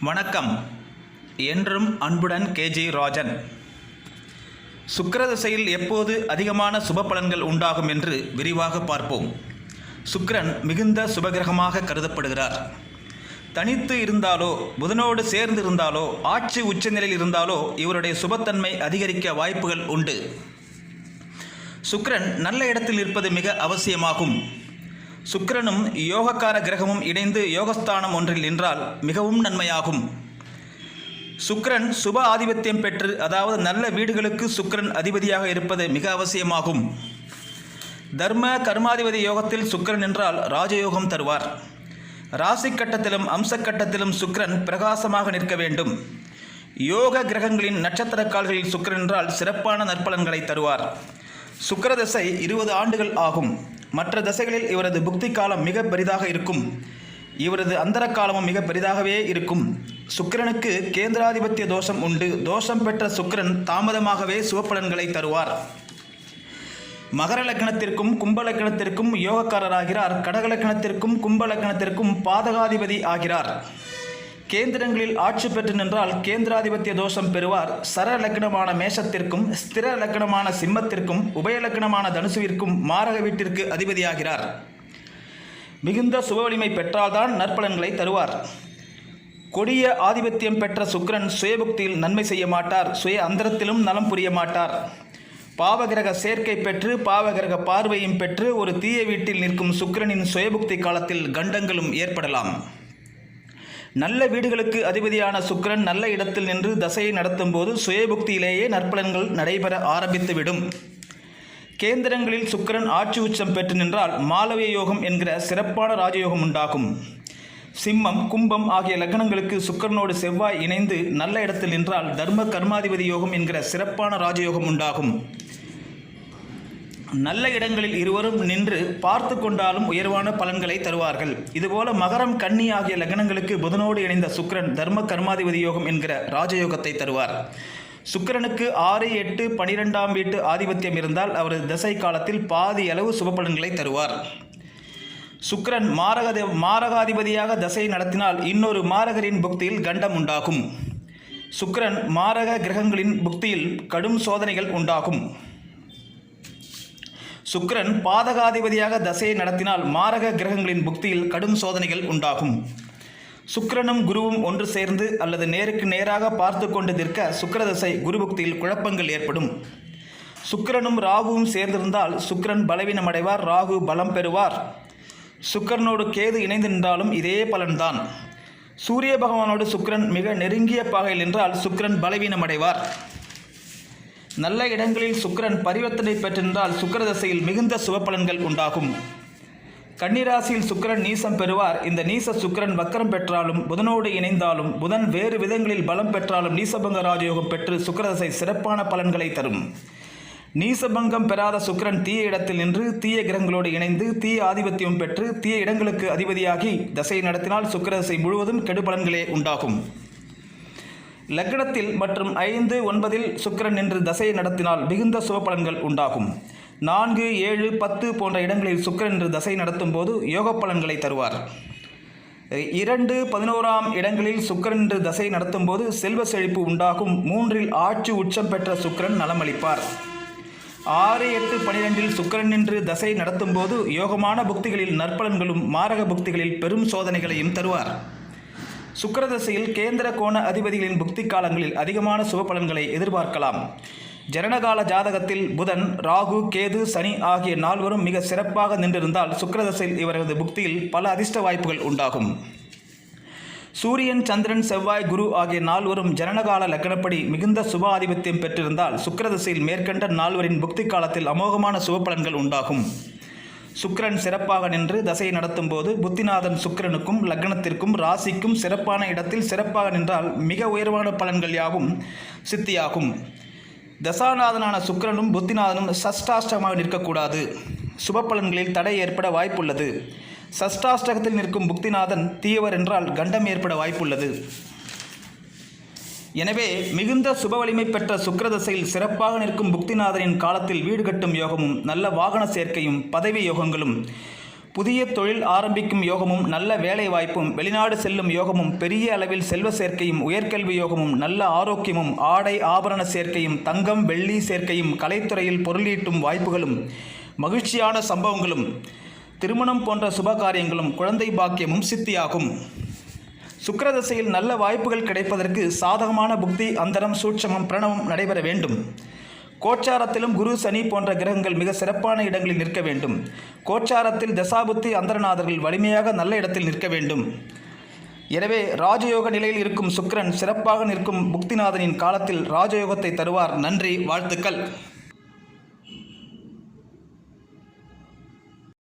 வணக்கம். என்றும் அன்புடன் கேஜி ராஜன். சுக்கிரதசையில் எப்போது அதிகமான சுப பலன்கள் உண்டாகும் என்று விரிவாக பார்ப்போம். சுக்கரன் மிகுந்த சுபகிரகமாக கருதப்படுகிறார். தனித்து இருந்தாலோ புதனோடு சேர்ந்து இருந்தாலோ ஆட்சி உச்சநிலையில் இருந்தாலோ இவருடைய சுபத்தன்மை அதிகரிக்க வாய்ப்புகள் உண்டு. சுக்கரன் நல்ல இடத்தில் இருப்பது மிக அவசியமாகும். சுக்கிரனும் யோகக்கார கிரகமும் இணைந்து யோகஸ்தானம் ஒன்றில் நின்றால் மிகவும் நன்மையாகும். சுக்கிரன் சுப ஆதிபத்தியம் பெற்று அதாவது நல்ல வீடுகளுக்கு சுக்கிரன் அதிபதியாக இருப்பது மிக அவசியமாகும். தர்ம கர்மாதிபதி யோகத்தில் சுக்கிரன் என்றால் ராஜயோகம் தருவார். ராசி கட்டத்திலும் அம்ச கட்டத்திலும் சுக்கிரன் பிரகாசமாக நிற்க வேண்டும். யோக கிரகங்களின் நட்சத்திர கால்களில் சுக்கிரன் என்றால் சிறப்பான நற்பலன்களை தருவார். சுக்கிரதசை இருபது ஆண்டுகள் ஆகும். மற்ற தசைகளில் இவரது புக்தி காலம் மிக பெரிதாக இருக்கும். இவரது அந்தர காலமும் மிக பெரிதாகவே இருக்கும். சுக்கிரனுக்கு கேந்திராதிபத்திய தோஷம் உண்டு. தோஷம் பெற்ற சுக்கிரன் தாமதமாகவே சுவப்பலன்களை தருவார். மகர லக்னத்திற்கும் கும்பலக்கணத்திற்கும் யோகக்காரராகிறார். கடக லக்னத்திற்கும் பாதகாதிபதி ஆகிறார். கேந்திரங்களில் ஆட்சி பெற்று நின்றால் கேந்திராதிபத்திய தோஷம் பெறுவார். சர லக்னமான மேஷத்திற்கும் ஸ்திர லக்னமான சிம்மத்திற்கும் உபய லக்னமான தனுசுவிற்கும் மாரக வீட்டிற்கு அதிபதியாகிறார். மிகுந்த சுபவலிமை பெற்றால்தான் நற்பலன்களை தருவார். கொடிய ஆதிபத்தியம் பெற்ற சுக்கிரன் சுயபுக்தியில் நன்மை செய்ய மாட்டார். சுய அந்தரத்திலும் நலம் புரிய மாட்டார். பாவகிரக சேர்க்கை பெற்று பாவகிரக பார்வையும் பெற்று ஒரு தீய வீட்டில் நிற்கும் சுக்கிரனின் சுயபுக்தி காலத்தில் கண்டங்களும் ஏற்படலாம். நல்ல வீடுகளுக்கு அதிபதியான சுக்கிரன் நல்ல இடத்தில் நின்று தசையை நடத்தும் போது சுயபுக்தியிலேயே நற்பலன்கள் நடைபெற ஆரம்பித்துவிடும். கேந்திரங்களில் சுக்கிரன் ஆட்சி உச்சம் பெற்று நின்றால் மாலவிய யோகம் என்கிற சிறப்பான ராஜயோகம் உண்டாகும். சிம்மம் கும்பம் ஆகிய லக்னங்களுக்கு சுக்கிரனோடு செவ்வாய் இணைந்து நல்ல இடத்தில் நின்றால் தர்ம கர்மாதிபதி யோகம் என்கிற சிறப்பான ராஜயோகம் உண்டாகும். நல்ல இடங்களில் இருவரும் நின்று பார்த்து கொண்டாலும் உயர்வான பலன்களை தருவார்கள். இதுபோல மகரம் கன்னி ஆகிய லக்னங்களுக்கு புதனோடு இணைந்த சுக்கிரன் தர்ம கர்மாதிபதி யோகம் என்கிற ராஜயோகத்தை தருவார். சுக்கிரனுக்கு ஆறு எட்டு பனிரெண்டாம் வீட்டு ஆதிபத்தியம் இருந்தால் அவரது தசை காலத்தில் பாதி அளவு சுபபலன்களை தருவார். சுக்கிரன் மாரக மாரகாதிபதியாக தசை நடத்தினால் இன்னொரு மாரகரின் புக்தியில் கண்டம் உண்டாகும். சுக்கிரன் மாரக கிரகங்களின் புக்தியில் கடும் சோதனைகள் உண்டாகும். சுக்கரன் பாதகாதிபதியாக தசையை நடத்தினால் மாரக கிரகங்களின் புக்தியில் கடும் சோதனைகள் உண்டாகும். சுக்கிரனும் குருவும் ஒன்று சேர்ந்து அல்லது நேருக்கு நேராக பார்த்து கொண்டு நிற்க சுக்கிரதசை குரு புக்தியில் குழப்பங்கள் ஏற்படும். சுக்கிரனும் ராகுவும் சேர்ந்திருந்தால் சுக்கிரன் பலவீனமடைவார் ராகு பலம் பெறுவார். சுக்கரனோடு கேது இணைந்து நின்றாலும் இதே பலன்தான். சூரிய பகவானோடு சுக்கரன் மிக நெருங்கிய பாகையில் நின்றால் சுக்கரன் பலவீனமடைவார். நல்ல இடங்களில் சுக்கிரன் பரிவர்த்தனை பெற்றிருந்தால் சுக்கர தசையில் மிகுந்த சுபபலன்கள் உண்டாகும். கன்னிராசியில் சுக்கிரன் நீசம் பெறுவார். இந்த நீச சுக்கிரன் வக்கரம் பெற்றாலும் புதனோடு இணைந்தாலும் புதன் வேறு விதங்களில் பலம் பெற்றாலும் நீசபங்க ராஜயோகம் பெற்று சுக்கிரதசை சிறப்பான பலன்களை தரும். நீசபங்கம் பெறாத சுக்கிரன் தீய இடத்தில் நின்று தீய கிரகங்களோடு இணைந்து தீய ஆதிபத்தியம் பெற்று தீய இடங்களுக்கு அதிபதியாகி தசையை நடத்தினால் சுக்கிரதசை முழுவதும் கெடுபலன்களே உண்டாகும். லக்னத்தில் மற்றும் ஐந்து ஒன்பதில் சுக்கிரன் நின்று தசையை நடத்தினால் மிகுந்த சுபபலன்கள் உண்டாகும். நான்கு ஏழு பத்து போன்ற இடங்களில் சுக்கிரன் என்று தசை நடத்தும் போது யோக பலன்களை தருவார். இரண்டு பதினோராம் இடங்களில் சுக்கிரன் என்று தசை நடத்தும் போது செல்வ செழிப்பு உண்டாகும். மூன்றில் ஆட்சி உச்சம் பெற்ற சுக்கிரன் நலமளிப்பார். ஆறு எட்டு பனிரெண்டில் சுக்கிரன் நின்று தசை நடத்தும் போது யோகமான புக்திகளில் நற்பலன்களும் மாரக புக்திகளில் பெரும் சோதனைகளையும் தருவார். சுக்கிரதசையில் கேந்திர கோண அதிபதிகளின் புக்தி காலங்களில் அதிகமான சுபபலன்களை எதிர்பார்க்கலாம். ஜனனகால ஜாதகத்தில் புதன் ராகு கேது சனி ஆகிய நால்வரும் மிக சிறப்பாக நின்றிருந்தால் சுக்கரதசையில் இவரது புக்தியில் பல அதிர்ஷ்ட வாய்ப்புகள் உண்டாகும். சூரியன் சந்திரன் செவ்வாய் குரு ஆகிய நால்வரும் ஜனனகால லக்கணப்படி மிகுந்த சுப ஆதிபத்தியம் பெற்றிருந்தால் சுக்கிரதசையில் மேற்கண்ட நால்வரின் புக்தி காலத்தில் அமோகமான சுபபலன்கள் உண்டாகும். சுக்கரன் சிறப்பாக நின்று தசையை நடத்தும் போது புத்திநாதன் சுக்கிரனுக்கும் லக்னத்திற்கும் ராசிக்கும் சிறப்பான இடத்தில் சிறப்பாக நின்றால் மிக உயர்வான பலன்கள் யாவும் சித்தியாகும். தசாநாதனான சுக்கரனும் புத்திநாதனும் சஷ்டாஷ்டமாக நிற்கக்கூடாது. சுப பலன்களில் தடை ஏற்பட வாய்ப்புள்ளது. சஷ்டாஷ்டகத்தில் நிற்கும் புக்திநாதன் தீயவர் என்றால் கண்டம் ஏற்பட வாய்ப்புள்ளது. எனவே மிகுந்த சுப வலிமை பெற்ற சுக்கிரதசையில் சிறப்பாக நிற்கும் புக்திநாதரின் காலத்தில் வீடு கட்டும் யோகமும் நல்ல வாகன சேர்க்கையும் பதவி யோகங்களும் புதிய தொழில் ஆரம்பிக்கும் யோகமும் நல்ல வேலை வாய்ப்பும் வெளிநாடு செல்லும் யோகமும் பெரிய அளவில் செல்வ சேர்க்கையும் உயர்கல்வி யோகமும் நல்ல ஆரோக்கியமும் ஆடை ஆபரண சேர்க்கையும் தங்கம் வெள்ளி சேர்க்கையும் கலைத்துறையில் பொருளீட்டும் வாய்ப்புகளும் மகிழ்ச்சியான சம்பவங்களும் திருமணம் போன்ற சுப காரியங்களும் குழந்தை பாக்கியமும் சித்தியாகும். சுக்கிரதசையில் நல்ல வாய்ப்புகள் கிடைப்பதற்கு சாதகமான புக்தி அந்தரம் சூட்சமம் பிரணவம் நடைபெற வேண்டும். கோச்சாரத்திலும் குரு சனி போன்ற கிரகங்கள் மிக சிறப்பான இடங்களில் நிற்க வேண்டும். கோச்சாரத்தில் தசாபுத்தி அந்தரநாதர்கள் வலிமையாக நல்ல இடத்தில் நிற்க வேண்டும். எனவே ராஜயோக நிலையில் இருக்கும் சுக்கரன் சிறப்பாக நிற்கும் புக்திநாதனின் காலத்தில் ராஜயோகத்தை தருவார். நன்றி வாழ்த்துக்கள்.